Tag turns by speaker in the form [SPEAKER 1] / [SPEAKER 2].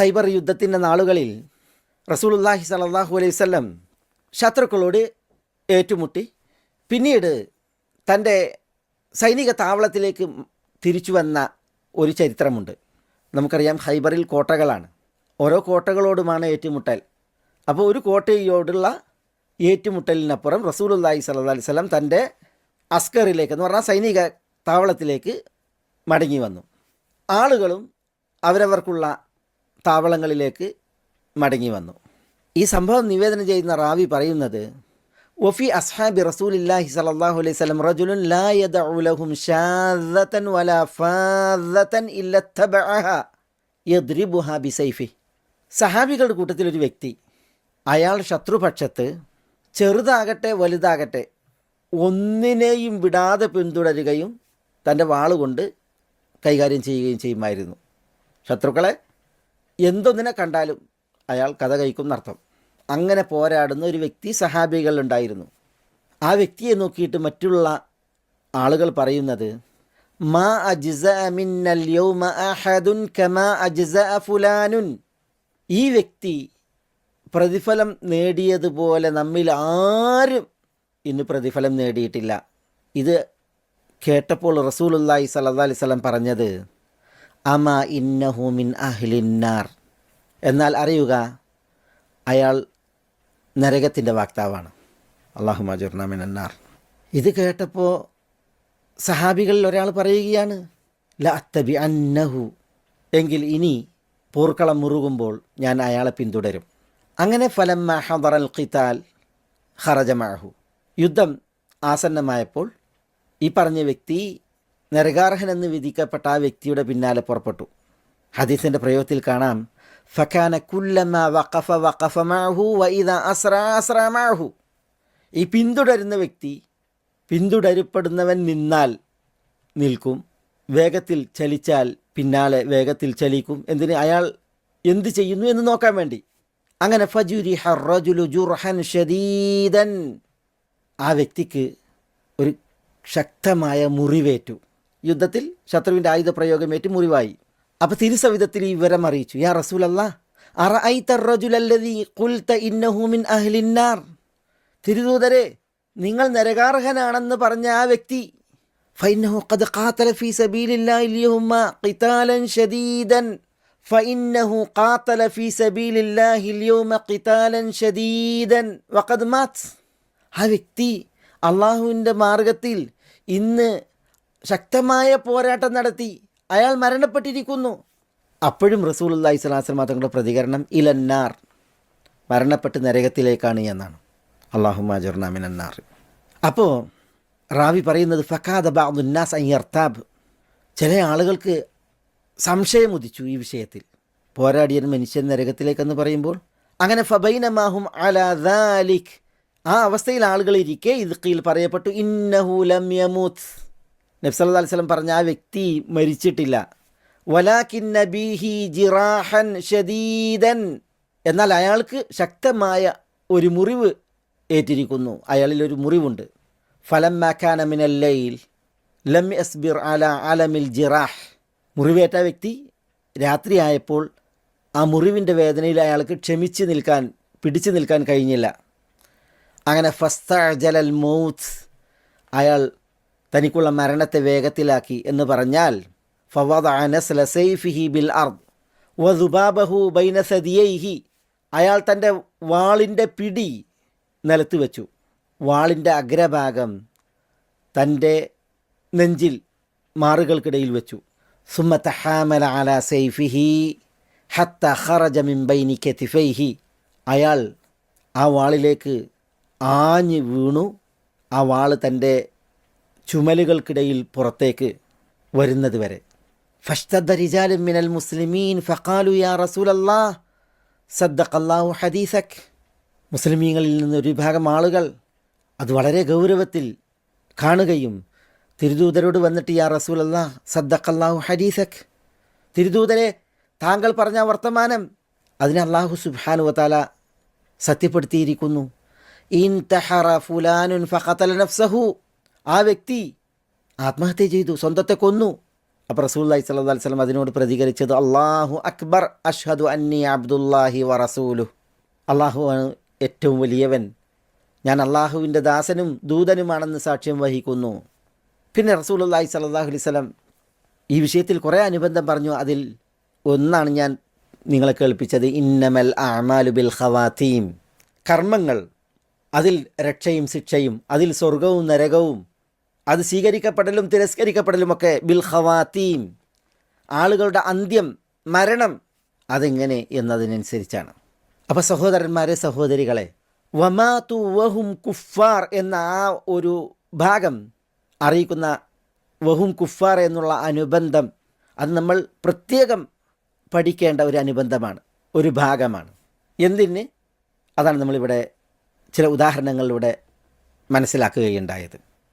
[SPEAKER 1] ഖൈബർ യുദ്ധത്തിന്റെ നാളുകളിൽ റസൂലുല്ലാഹി സലാഹു അലൈഹി വല്ലം ശത്രുക്കളോട് ഏറ്റുമുട്ടി പിന്നീട് തന്റെ സൈനിക താവളത്തിലേക്ക് തിരിച്ചു വന്ന ഒരു ചരിത്രമുണ്ട്. നമുക്കറിയാം ഹൈബറിൽ കോട്ടകളാണ്. ഓരോ കോട്ടകളോടുമാണ് ഏറ്റുമുട്ടൽ. അപ്പോൾ ഒരു കോട്ടയോടുള്ള ഏറ്റുമുട്ടലിനപ്പുറം റസൂലുല്ലാഹി സല്ലാ അലൈഹി സ്വലം തന്റെ അസ്കറിലേക്ക് എന്ന് പറഞ്ഞാൽ സൈനിക താവളത്തിലേക്ക് മടങ്ങി വന്നു. ആളുകളും അവരവർക്കുള്ള താവളങ്ങളിലേക്ക് മടങ്ങി വന്നു. ഈ സംഭവം നിവേദനം ചെയ്യുന്ന റാവി പറയുന്നത് വഫി അസ്ഹാബി റസൂലില്ലാഹി സലല്ലാഹു അലൈഹി സ്വലം റജുലുൻ ലാ സഹാബികളുടെ കൂട്ടത്തിൽ ഒരു വ്യക്തി അയാൾ ശത്രുപക്ഷത്ത് ചെറുതാകട്ടെ വലുതാകട്ടെ ഒന്നിനെയും വിടാതെ പിന്തുടരുകയും തന്റെ വാളുകൊണ്ട് കൈകാര്യം ചെയ്യുകയും ചെയ്യുമായിരുന്നു. ശത്രുക്കളെ എന്തൊന്നിനെ കണ്ടാലും അയാൾ കഥ കഴിക്കും അർത്ഥം അങ്ങനെ പോരാടുന്ന ഒരു വ്യക്തി സഹാബികളുണ്ടായിരുന്നു ആ വ്യക്തിയെ നോക്കിയിട്ട് മറ്റുള്ള ആളുകൾ പറയുന്നത് മാ അജിസ മിന്നൽ യൗമ കമാ അജ്സ ഫുലാനുൻ. ഈ വ്യക്തി പ്രതിഫലം നേടിയതുപോലെ നമ്മിൽ ആരും ഇന്ന് പ്രതിഫലം നേടിയിട്ടില്ല. ഇത് കേട്ടപ്പോൾ റസൂൽ സല്ലല്ലാഹു അലൈഹി വസല്ലം പറഞ്ഞത് അമ ഇന്നഹു മിൻ അഹ്ലിന്നാർ. എന്നാൽ അറിയുക അയാൾ നരകത്തിന്റെ വാക്താവാണ്. അള്ളാഹു മജുർനാമിൻ അന്നാർ ഇത് കേട്ടപ്പോൾ സഹാബികളിൽ ഒരാൾ പറയുകയാണ് ല അത്തബി അന്നഹു എങ്കിൽ ഇനി പോർക്കളം മുറുകുമ്പോൾ ഞാൻ അയാളെ പിന്തുടരും. അങ്ങനെ ഫലം ഹദറൽ ഖിത്താൽ ഹറജമാഹു യുദ്ധം ആസന്നമായപ്പോൾ ഈ പറഞ്ഞ വ്യക്തി നരകാർഹനെന്ന് വിധിക്കപ്പെട്ട ആ വ്യക്തിയുടെ പിന്നാലെ പുറപ്പെട്ടു. ഹദീസിന്റെ പ്രയോഗത്തിൽ കാണാം ഫഖാന കുല്ലമ വഖഫ വഖഫ മാഹു വഇദ അസ്ര അസ്ര മാഹു ഈ പിന്തുടരുന്ന വ്യക്തി പിന്തുടരപ്പെടുന്നവൻ നിന്നാൽ നിൽക്കും വേഗത്തിൽ ചലിച്ചാൽ പിന്നാലെ വേഗത്തിൽ ചലിക്കും. എന്തിന്? അയാൾ എന്ത് ചെയ്യുന്നു എന്ന് നോക്കാൻ വേണ്ടി. അങ്ങനെ ഫജുരി ഹറജുലു ജുർഹൻ ഷദീദൻ. ആ വ്യക്തിക്ക് ഒരു ശക്തമായ മുറിവേറ്റു. യുദ്ധത്തിൽ ശത്രുവിൻ്റെ ആയുധ പ്രയോഗമേറ്റ് മുറിവായി അപ്പോൾ തിരുസവിധത്തിൽ ഈ വിവരം അറിയിച്ചു യാ റസൂൽ അല്ലാ ഇന്നഹുമിൻ അഹ്ലിന്നാർ തിരുദൂതരെ നിങ്ങൾ നരകാർഹനാണെന്ന് പറഞ്ഞ ആ വ്യക്തി فإنه قد قاتل في سبيل الله اليوم قتالا شديدا فإنه قاتل في سبيل الله اليوم قتالا شديدا وقد مات ആ വ്യക്തി അള്ളാഹുവിൻ്റെ മാർഗത്തിൽ ഇന്ന് ശക്തമായ പോരാട്ടം നടത്തി. അയാൾ മരണപ്പെട്ടിരിക്കുന്നു. അപ്പോഴും റസൂൽ അള്ളാഹി സ്വലാസ്ലം തങ്ങളുടെ പ്രതികരണം ഇലന്നാർ. മരണപ്പെട്ട് നരകത്തിലേക്കാണ് എന്നാണ്. അള്ളാഹു മാജുർനാമിനാർ അപ്പോൾ റാവി പറയുന്നത് ഫക്കാദ് ബാദുന്നാസ് അയ്യർത്താബ് ചില ആളുകൾക്ക് സംശയം ഉദിച്ചു ഈ വിഷയത്തിൽ. പോരാടിയ മനുഷ്യൻ നരകത്തിലേക്കെന്ന് പറയുമ്പോൾ അങ്ങനെ ഫബൈനമാഹും അലാദാലിഖ് ആ അവസ്ഥയിൽ ആളുകൾ ഇരിക്കെ ഇത് പറയപ്പെട്ടു പറയപ്പെട്ടു ഇന്നഹൂലം യമൂത്ത് നബ്സല്ലാ സ്വലം പറഞ്ഞ ആ വ്യക്തി മരിച്ചിട്ടില്ല. വലാക്കിൻ ജിറാഹൻ ഷദീദൻ. എന്നാൽ അയാൾക്ക് ശക്തമായ ഒരു മുറിവ് ഏറ്റിരിക്കുന്നു. അയാളിൽ ഒരു മുറിവുണ്ട്. ഫലം മാക്കാന ലൈൽ ലം എസ്ബിർ അല അലമിൽ ജിറാഹ്. മുറിവേറ്റ വ്യക്തി രാത്രിയായപ്പോൾ ആ മുറിവിന്റെ വേദനയിൽ അയാൾക്ക് ക്ഷമിച്ച് നിൽക്കാൻ പിടിച്ചു നിൽക്കാൻ കഴിഞ്ഞില്ല. അങ്ങനെ ഫസ്ത ജലൽ മൗത്ത് അയാൾ തനിക്കുള്ള മരണത്തെ വേഗത്തിലാക്കി എന്ന് പറഞ്ഞാൽ ഫവദ അനസ്ല ബിൽ അർദ് വദുബാബഹു ബൈന സദിയൈഹി അയാൾ തന്റെ വാളിന്റെ പിടി നിലത്ത് വെച്ചു. വാളിന്റെ അഗ്രഭാഗം തന്റെ നെഞ്ചിൽ മാറുകൾക്കിടയിൽ വെച്ചു. അല സൈഫിഹി ഹത്ത ഖറജ മിംബൈനി കെത്തിഫൈഹി അയാൾ ആ വാളിലേക്ക് ആഞ്ഞ് വീണു. ആ വാൾ തന്റെ ചുമലുകൾക്കിടയിൽ പുറത്തേക്ക് വരുന്നത് വരെ. മിനൽ മുസ്ലിമീൻ ഫഖാലു യാ റസൂലല്ലാ സദ്ദഖല്ലാഹു ഹദീസക്. മുസ്ലിമീങ്ങളിൽ നിന്ന് ഒരു വിഭാഗം ആളുകൾ അത് വളരെ ഗൗരവത്തിൽ കാണുകയും തിരുദൂതരോട് വന്നിട്ട് യാ റസൂലല്ലാ സദ്ദഖല്ലാഹു ഹദീസക്. തിരുദൂതരെ താങ്കൾ പറഞ്ഞ വർത്തമാനം അതിന് അള്ളാഹു സുബാനു വതാല സത്യപ്പെടുത്തിയിരിക്കുന്നു. ഇൻ തഹറ ഫുലാനുൻ ഫഖതല നഫ്സഹു ആ വ്യക്തി ആത്മഹത്യ ചെയ്തു സ്വന്തത്തെ കൊന്നു. അപ്പോൾ റസൂല്ലായി സല്ലാ വസല്ലം അതിനോട് പ്രതികരിച്ചത് അള്ളാഹു അക്ബർ അഷ്ഹദു അന്നി അബ്ദുല്ലാഹി വ റസൂലു അള്ളാഹുവാണ് ഏറ്റവും വലിയവൻ. ഞാൻ അള്ളാഹുവിന്റെ ദാസനും ദൂതനുമാണെന്ന് സാക്ഷ്യം വഹിക്കുന്നു. പിന്നെ റസൂലുള്ളാഹി സ്വല്ലല്ലാഹു അലൈഹി വസല്ലം ഈ വിഷയത്തിൽ കുറേ അനുബന്ധം പറഞ്ഞു. അതിൽ ഒന്നാണ് ഞാൻ നിങ്ങളെ കേൾപ്പിച്ചത് ഇന്നമൽ അമാലു ബിൽ ഖവാത്തീം കർമ്മങ്ങൾ അതിൽ രക്ഷയും ശിക്ഷയും അതിൽ സ്വർഗവും നരകവും അത് സ്വീകരിക്കപ്പെടലും തിരസ്കരിക്കപ്പെടലുമൊക്കെ ബിൽ ഖവാത്തീം ആളുകളുടെ അന്ത്യം മരണം അതെങ്ങനെ എന്നതിനനുസരിച്ചാണ്. അപ്പോൾ സഹോദരന്മാരെ സഹോദരികളെ വമാതു വഹും കുഫാർ എന്ന ആ ഒരു ഭാഗം അറിയിക്കുന്ന വഹും കുഫാർ എന്നുള്ള അനുബന്ധം അത് നമ്മൾ പ്രത്യേകം പഠിക്കേണ്ട ഒരു അനുബന്ധമാണ് ഒരു ഭാഗമാണ്. എന്തിന്? അതാണ് നമ്മളിവിടെ ചില ഉദാഹരണങ്ങളിലൂടെ മനസ്സിലാക്കുകയുണ്ടായത്.